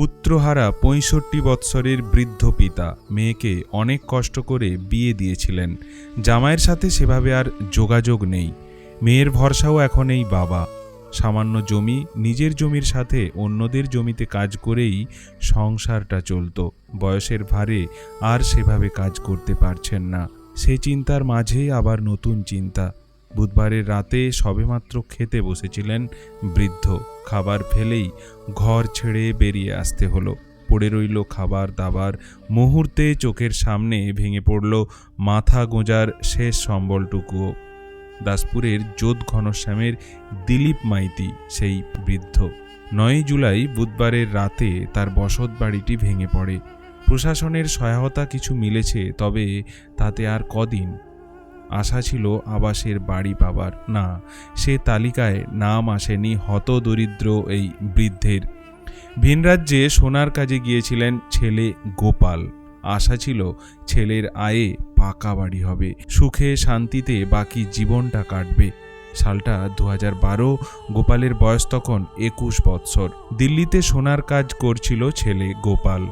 পুত্রহারা পঁয়ষট্টি বৎসরের বৃদ্ধ পিতা মেয়েকে অনেক কষ্ট করে বিয়ে দিয়েছিলেন। জামাইয়ের সাথে সেভাবে আর যোগাযোগ নেই। মেয়ের ভরসাও এখন এই বাবা। সামান্য জমি, নিজের জমির সাথে অন্যদের জমিতে কাজ করেই সংসারটা চলতো। বয়সের ভারে আর সেভাবে কাজ করতে পারছেন না। সে চিন্তার মাঝেই আবার নতুন চিন্তা। বুধবারের রাতে সবেমাত্র খেতে বসেছিলেন বৃদ্ধ। খাবার ফেলেই ঘর ছেড়ে বেরিয়ে আসতে হলো। পড়ে রইল খাবার দাবার। মুহূর্তে চোখের সামনে ভেঙে পড়ল মাথা গোঁজার শেষ সম্বলটুকুও। দাসপুরের যোধ ঘনশ্যামের দিলীপ মাইতি, সেই বৃদ্ধ। নয় জুলাই বুধবারের রাতে তার বসত বাড়িটি ভেঙে পড়ে। প্রশাসনের সহায়তা কিছু মিলেছে, তবে তাতে আর কদিন আশা ছিল আবাসের বাড়ি পাবার। না, সে তালিকায় নাম আসেনি হতদরিদ্র এই বৃদ্ধের। ভিনরাজ্যে সোনার কাজে গিয়েছিলেন ছেলে গোপাল। আশা ছিল ছেলের আয়ে পাকা বাড়ি হবে, সুখে শান্তিতে বাকি জীবনটা কাটবে। সালটা দু বারো, গোপালের বয়স তখন একুশ বৎসর। দিল্লিতে সোনার কাজ করছিল ছেলে গোপাল।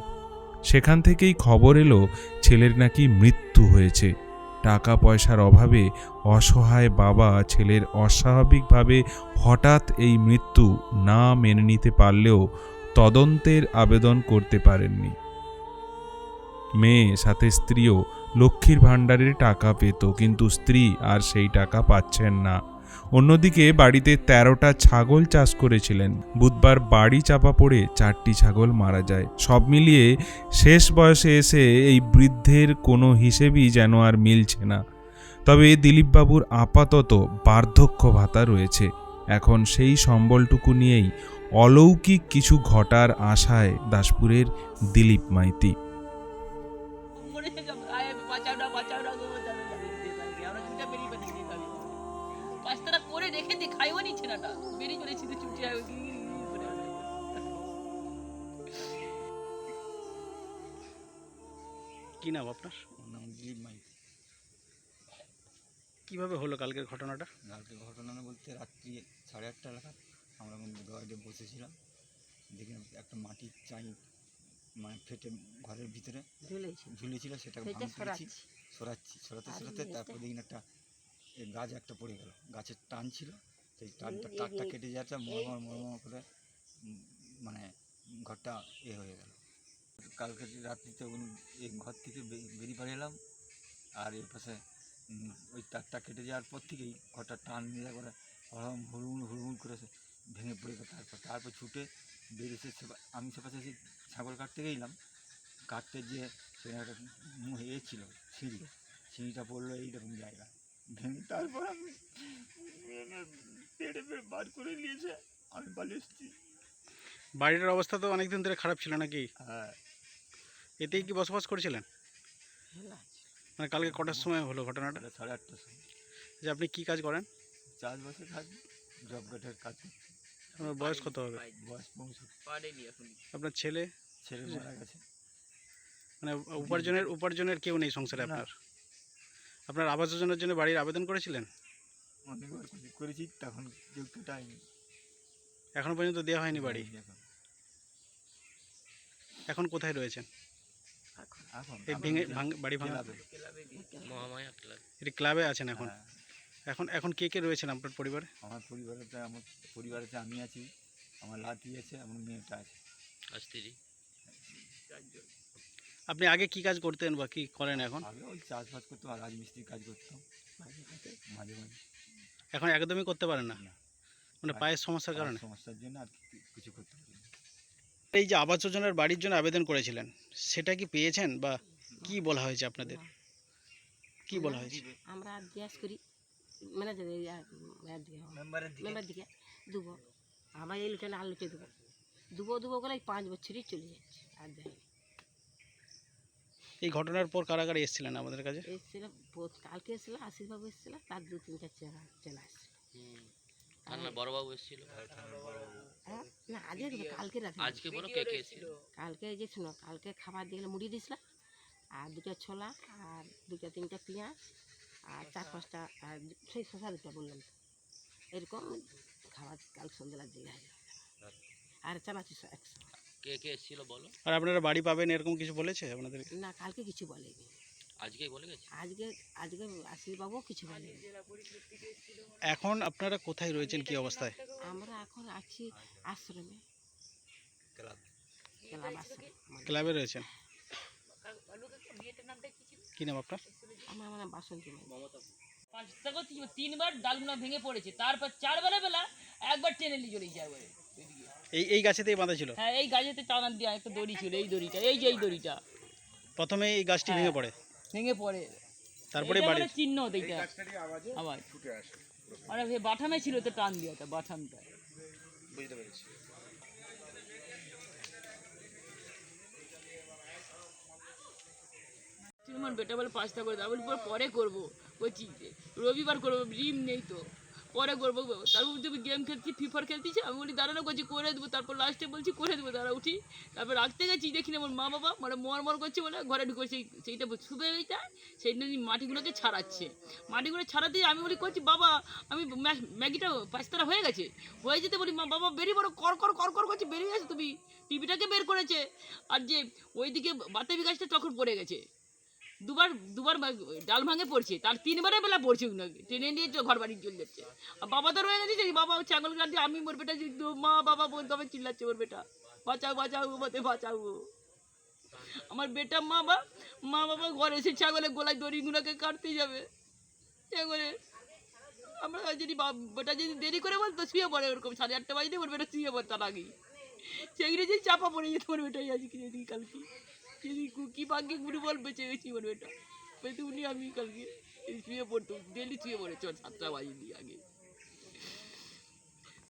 সেখান থেকেই খবর এলো, ছেলের নাকি মৃত্যু হয়েছে। টাকা পয়সার অভাবে অসহায় বাবা, ছেলের অস্বাভাবিকভাবে হঠাৎ এই মৃত্যু না মেনে নিতে পারলেও তদন্তের আবেদন করতে পারেননি। মেয়ে, সাথে স্ত্রীও লক্ষ্মীর ভাণ্ডারের টাকা পেত, কিন্তু স্ত্রী আর সেই টাকা পাচ্ছেন না। অন্যদিকে বাড়িতে তেরোটা ছাগল চাষ করেছিলেন। বুধবার বাড়ি চাপা পড়ে চারটি ছাগল মারা যায়। সব মিলিয়ে শেষ বয়সে এসে এই বৃদ্ধের কোনো হিসেবই যেন আর মিলছে না। তবে দিলীপবাবুর আপাতত বার্ধক্য ভাতা রয়েছে। এখন সেই সম্বলটুকু নিয়েই অলৌকিক কিছু ঘটার আশায় দাসপুরের দিলীপ মাইতি। কি নাম আপনার? নাম দিলীপ কীভাবে হলো কালকের ঘটনাটা? কালকের ঘটনা বলতে রাত্রি সাড়ে আটটা নাগাদ আমরা গাড়িতে বসেছিলাম। দেখি একটা মাটির চাই মানে ফেটে ঘরের ভিতরে। ঝুলেছিল সেটা সরাচ্ছি। সরাচ্ছি সরাতে সরাতে তারপর দেখি একটা গাছ একটা পড়ে গেল। গাছের টান ছিল সেই টানটা তারটা কেটে যাচ্ছে মরমর মরমর করে মানে ঘরটা এ হয়ে গেল। কালকে রাত্রিতে এই ঘর থেকে বেরিয়ে পড়ে এলাম। আর এর পাশে ওই তারটা কেটে যাওয়ার পর থেকেই ঘরটা টান নিয়ে করে হরম হুড়মুড় হুড়মুড় করে ভেঙে পড়ে গেল। তারপর তারপর ছুটে বেরিয়েছে আমি সে পাশে ছাগল কাটতে গেলাম কাটতে গিয়ে সেখানে একটা মুহে এ ছিল সিঁড়ি। সিঁড়িটা পড়ল এইরকম জায়গা। ভেঙে তারপর আমি পেটে পেটে বার করে নিয়েছে। আমি পালিয়ে এসেছি। বাড়িটার অবস্থা তো অনেকদিন ধরে খারাপ ছিল নাকি? হ্যাঁ। এতেই কি বসবাস করেছিলেন? মানে কালকে কটার সময় হলো ঘটনাটা? সাড়ে আটটার সময়। যে আপনি কি কাজ করেন? চাষবাসে থাকি জব কার্ডের কাজ আপনার বয়স কত হবে? বয়স পৌঁছতে আপনার ছেলে? ছেলে মারা গেছে। মানে উপার্জনের উপার্জনের কেউ নেই সংসারে আপনার? আপনার আবাস যোজনার জন্য বাড়ির আবেদন করেছিলেন? অনেকবার করেছি- করেছি তখন কেটায়নি এখনও পর্যন্ত দেওয়া হয়নি বাড়ি? এখন কোথায় রয়েছেন? এই ভেঙে বাড়ি ভাঙা ক্লাবে। মহামায়া ক্লাব। এটি ক্লাবে আছেন এখন? হ্যাঁ, এখন এখন কে কে রয়েছেন আপনার পরিবারে? আমার পরিবারেতে আমার পরিবারেতে আমি আছি আমার লাতি আছে আমার মেয়েটা আছে। আপনি আগে কি কাজ করতেন বা কি করেন এখন? আগে ওই চাষবাস করতাম আর রাজমিস্ত্রির কাজ করতাম। মাঝে মাঝে। এখন একদমই করতে পারেন না। মানে পায়ের সমস্যার কারণে? সমস্যার জন্য আর কি-। এই যে আবাস যোজনার বাড়ির জন্য আবেদন করেছিলেন সেটা কি পেয়েছেন বা কি বলা হয়েছে আপনাদের? কি বলা হয়েছে? আমরা জিজ্ঞাস করি ম্যানেজার দিকে। মেম্বার দিকে। দেবো। আমার এই লুটে না আর লুটে দেবো। দুবো দুবো করে এই পাঁচ বছরই চলে যাচ্ছে আর দেয় এই ঘটনার পর কারাগারে এসেছিলেন আমাদের কাছে? এসেছিল বোধ- কালকে এসেছিল আশীর্বাবু এসেছিল তার দু তিনটা চেহারা চলে আসছে আর না বড়বাবু এসেছিল। হ্যাঁ না আজকে দেবে কালকে রাতে আজকে বলো কে কে এসেছিল কালকে এই যে শোনো কালকে খাবার দিয়ে মুড়ি দিয়েছিল আর দুটো ছোলা আর দুটো তিনটা পেঁয়াজ আর চার পাঁচটা আর সেই শশা দুটো বললাম। এরকম খাবার কাল সন্ধ্যেলা দিয়ে আর চানাচুর একশো। কে কে এসেছিল বলো? আর আপনারা বাড়ি পাবেন এরকম কিছু বলেছে আপনাদের না কালকে কিছু বলেনি। আজকেই বলে গেছে? আজকে কিছু এখন আপনারা কোথায় রয়েছেন? কি অবস্থায়? আমরা এখন আছি আশ্রমে। ক্লাব। ক্লাব আশ্রমে। ক্লাবে রয়েছেন? কি নাম আপনার? আমার মানে বাসন্তী তিনবার ডালগুনা ভেঙে পড়েছে। তারপর চার বেলা একবার টেনে নিয়ে একবারে ওইদিকে। এই এই গাছেতেই বাঁধা ছিল? হ্যাঁ এই গাছেতে টানার দিয়ে একটা দড়ি ছিল এই দড়িটা এই যে এই দড়িটা। প্রথমে এই গাছটি ভেঙে পড়ে? ভেঙে পড়ে। তারপরে বাড়ি মানে চিহ্ন ছুটে আবার মানে বাঠামে ছিল তো টান দিয়ে বাঠামটা বুঝতে পেরেছি। তুমি মন বেটা বলে পাঁচটা করে দাও বলি পরে করব। বলছি রবিবার করব ডিম নেই তো। পরে করব তারপর তুমি গেম খেলছি ফিফার খেলতেছি? আমি বলি দাঁড়ানো করছি করে দেবো। তারপর লাস্টে বলছি, করে দেবো, দাঁড়া, উঠি। তারপর রাখতে গেছি, দেখি না আমার মা বাবা মানে মর মর করছে বলে ঘরে ঢুকে সেই সেইটা শুবে এইটা সেই মাটিগুলোকে ছাড়াচ্ছে। মাটিগুলো ছাড়াতে আমি বলি করছি বাবা, আমি ম্যাগিটা পাঁচতারা হয়ে গেছে। হয়ে যেতে বলি, মা বাবা, বেরিয়ে বড় কর কর কর কর করছে বেরিয়ে গেছে তুমি। টিভিটাকে বের করেছে। আর যে ওইদিকে বাতাবি গাছটা তখন পড়ে গেছে। দুবার দুবার ডাল ভাঙে পড়ছে, তার তিনবারে বেলা পড়ছে ওগুলোকে টেনে নিয়ে ঘর বাড়ি চলে যাচ্ছে। আর বাবা তো রয়ে গেছে বাবা ছাগল কাটছে, আমি মোর বেটা মা বাবা বলতে হবে, চিল্লাচ্ছে ওর বেটা। বাঁচাও বাঁচাও বলতে বাঁচাও। আমার বেটা মা বা, মা বাবা ঘরে এসে ছাগলের গোলায় দড়িগুলোকে কাটতে যাবে। করে আমরা যদি বেটা যদি দেরি করে বলতো, শুয়ে পড়ে ওরকম, সাড়ে আটটা বাজতে ওর বেটা শুয়ে তার আগেই। সেগুলো যে চাপা পড়ে যেত, ওর বেটাই আজকে কালকে। যদি কু- কি ভাগ্যে গুরু বল বেঁচে গেছি ওর বেটা পেতে উনি আমি কালকে এই শুয়ে পড়তো ডেলি শুয়ে পড়ে চল সাতটা বাজে দিয়ে আগে